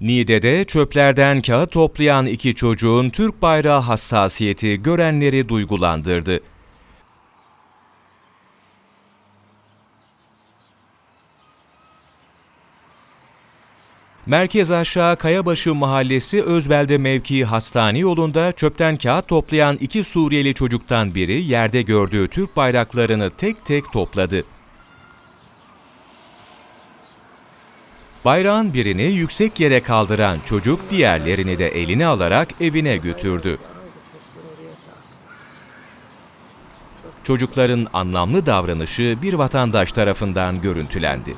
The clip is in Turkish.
Niğde'de çöplerden kağıt toplayan iki çocuğun Türk bayrağı hassasiyeti görenleri duygulandırdı. Merkez Aşağı Kayabaşı Mahallesi Özbelde mevkii hastane yolunda çöpten kağıt toplayan iki Suriyeli çocuktan biri yerde gördüğü Türk bayraklarını tek tek topladı. Bayrağın birini yüksek yere kaldıran çocuk diğerlerini de eline alarak evine götürdü. Çocukların anlamlı davranışı bir vatandaş tarafından görüntülendi.